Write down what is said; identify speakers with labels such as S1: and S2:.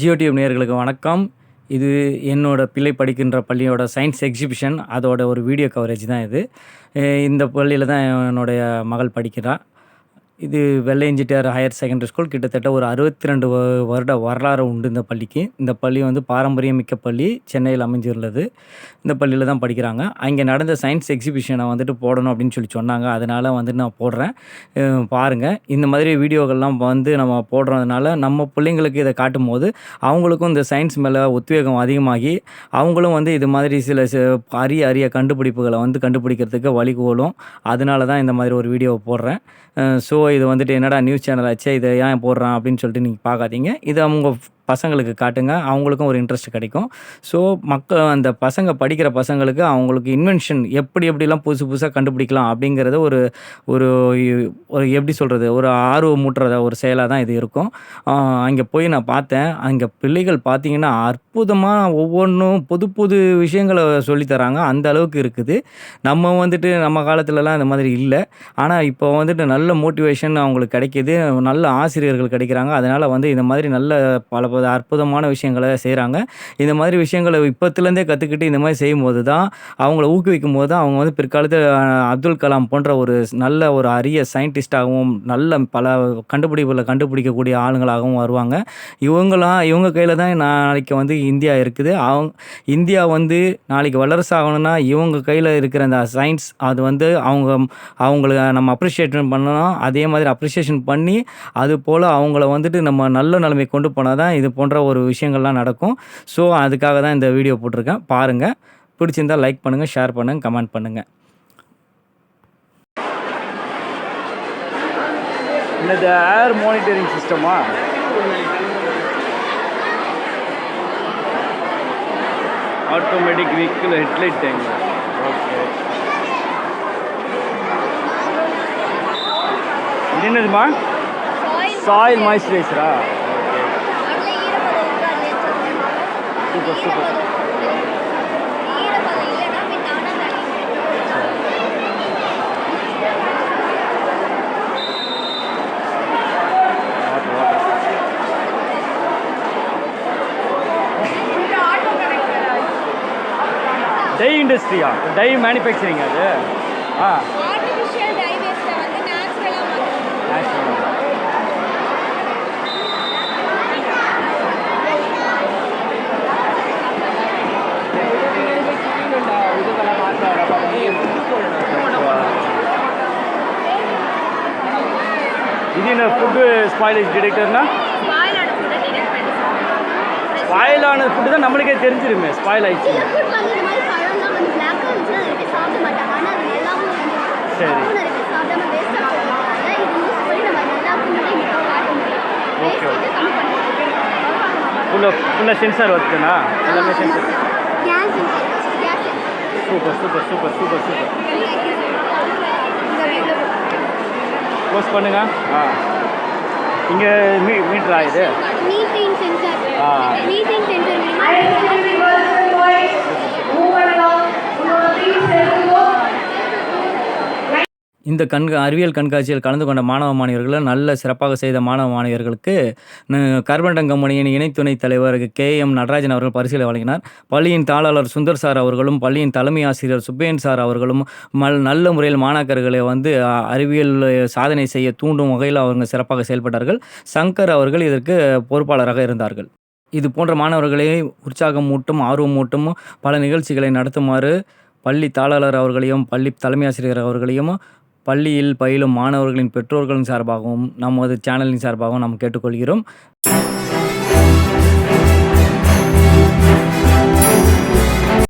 S1: ஜியோடியூப் நேர்களுக்கு வணக்கம். இது என்னோட பிள்ளை படிக்கின்ற பள்ளியோட சயின்ஸ் எக்ஸிபிஷன் அதோட ஒரு வீடியோ கவரேஜ் தான் இது. இந்த பள்ளியில் தான் என்னுடைய மகள் படிக்கிறாள் இது வெள்ளையஞ்சிட்டியார் ஹையர் செகண்டரி ஸ்கூல் கிட்டத்தட்ட ஒரு அறுபத்தி ரெண்டு வருட வரலாறு உண்டு இந்த பள்ளிக்கு. இந்த பள்ளி வந்து பாரம்பரியமிக்க பள்ளி சென்னையில் அமைஞ்சுள்ளது இந்த பள்ளியில் தான் படிக்கிறாங்க. அங்கே நடந்த சயின்ஸ் எக்ஸிபிஷனை வந்துட்டு போடணும் அப்படின்னு சொல்லி சொன்னாங்க. அதனால் வந்துட்டு நான் போடுறேன். பாருங்கள் பாருங்க. இந்த மாதிரி வீடியோக்கள்லாம் வந்து நம்ம போடுறதுனால நம்ம பிள்ளைங்களுக்கு இதை காட்டும் போது அவங்களுக்கும் இந்த சயின்ஸ் மேலே உத்வேகம் அதிகமாகி அவங்களும் வந்து இது மாதிரி சில ச- அரிய அரிய கண்டுபிடிப்புகளை வந்து கண்டுபிடிக்கிறதுக்கு வழிகோலும் அதனால தான் இந்த மாதிரி ஒரு வீடியோவை போடுறேன். ஸோ இது வந்துட்டு என்னடா நியூஸ் சேனல் ஆச்சே? இதை ஏன் போடுறான் அப்படின்னு சொல்லிட்டு நீங்கள் பார்க்காதீங்க. இது அவங்க பசங்களுக்கு காட்டுங்க. அவங்களுக்கும் ஒரு இன்ட்ரெஸ்ட் கிடைக்கும். ஸோ மக்கள் அந்த பசங்க படிக்கிற பசங்களுக்கு அவங்களுக்கு இன்வென்ஷன் எப்படி எப்படிலாம் புதுசு புதுசாக கண்டுபிடிக்கலாம் அப்படிங்கிறத ஒரு ஒரு ஒரு எப்படி சொல்கிறது ஒரு ஆர்வமூட்டுறத ஒரு செயலாக தான் இது இருக்கும். அங்கே போய் நான் பார்த்தேன். அங்கே பிள்ளைகள் பார்த்தீங்கன்னா அற்புதமாக ஒவ்வொன்றும் புது புது விஷயங்களை சொல்லித்தராங்க அந்த அளவுக்கு இருக்குது. நம்ம வந்துட்டு நம்ம காலத்துலலாம் இந்த மாதிரி இல்லை. ஆனால் இப்போ வந்துட்டு நல்ல மோட்டிவேஷன் அவங்களுக்கு கிடைக்கிது. நல்ல ஆசிரியர்கள் கிடைக்கிறாங்க. அதனால் வந்து இந்த மாதிரி நல்ல பல போது அற்புதமான விஷயங்களை செய்கிறாங்க இந்த மாதிரி விஷயங்களை இப்போத்துலேருந்தே கற்றுக்கிட்டு இந்த மாதிரி செய்யும்போது தான் அவங்கள ஊக்குவிக்கும் போது தான் அவங்க வந்து பிற்காலத்தில் அப்துல் கலாம் போன்ற ஒரு நல்ல ஒரு அரிய சயின்டிஸ்டாகவும் நல்ல பல கண்டுபிடிப்புகளை கண்டுபிடிக்கக்கூடிய ஆளுங்களாகவும் வருவாங்க. இவங்களாம் இவங்க கையில் தான் நாளைக்கு வந்து இந்தியா இருக்குது. அவங்க இந்தியா வந்து நாளைக்கு வல்லரசு ஆகணும்னா இவங்க கையில் இருக்கிற அந்த சயின்ஸ் அது வந்து அவங்க அவங்கள நம்ம அப்ரிஷியேஷன் பண்ணணும் அதே மாதிரி அப்ரிஷியேஷன் பண்ணி அது போல் அவங்கள வந்துட்டு நம்ம நல்ல நிலைமை கொண்டு போனால் தான் இது போன்ற ஒரு விஷயங்கள்லாம் நடக்கும். ஸோ அதுக்காக தான் இந்த வீடியோ போட்டிருக்கேன். பாருங்கள் பிடிச்சிருந்தா லைக் பண்ணுங்கள் ஷேர் பண்ணுங்கள் கமெண்ட் பண்ணுங்கள்
S2: என்னது air monitoring சிஸ்டமா automatic vehicle headlight time okay இது என்னதுமா சாயில் மாய்ஸ்சரைசரா சூப்பர் சூப்பர் டை இண்டஸ்ட்ரியா டை மேனுஃபேக்சரிங் அது? ஆ. என்ன ஃபுட்டு ஸ்பாயிலேஜ் டிடெக்டர்னா ஸ்பாயில் ஆன ஃபுட்டு தான் நம்மளுக்கே தெரிஞ்சிருமே ஸ்பாயில் ஆயிடுச்சு. சரி. ஓகே ஓகே ஃபுல்லாக ஃபுல்லாக சென்சார் வருதுண்ணா எல்லாமே sensor super super super super super close பண்ணுங்க. ஆ. இங்கே மீ மீட்ரா இது? ஆ.
S3: மீத்தேன் சென்சார்
S1: இந்த கண்கா அறிவியல் கண்காட்சியில் கலந்து கொண்ட மாணவ மாணவியர்களை நல்ல சிறப்பாக செய்த மாணவ மாணவியர்களுக்கு கர்பன்டன் கம்பெனியின் இணை துணைத் தலைவர் கே. எம். நடராஜன் அவர்கள் பரிசீலை வழங்கினார். பள்ளியின் தாளாளர் சுந்தர் சார் அவர்களும் பள்ளியின் தலைமை ஆசிரியர் சுப்பையன் சார் அவர்களும் மல் நல்ல முறையில் மாணாக்கர்களை வந்து அறிவியல் சாதனை செய்ய தூண்டும் வகையில் அவங்க சிறப்பாக செயல்பட்டார்கள். சங்கர் அவர்கள் இதற்கு பொறுப்பாளராக இருந்தார்கள். இது போன்ற மாணவர்களை உற்சாகமூட்டும் ஆர்வமூட்டும் பல நிகழ்ச்சிகளை நடத்துமாறு பள்ளி தாளாளர் அவர்களையும் பள்ளி தலைமை ஆசிரியர் அவர்களையும் பள்ளியில் பயிலும் மாணவர்களின் பெற்றோர்களின் சார்பாகவும் நமது சேனலின் சார்பாகவும் நாம் கேட்டுக்கொள்கிறோம்.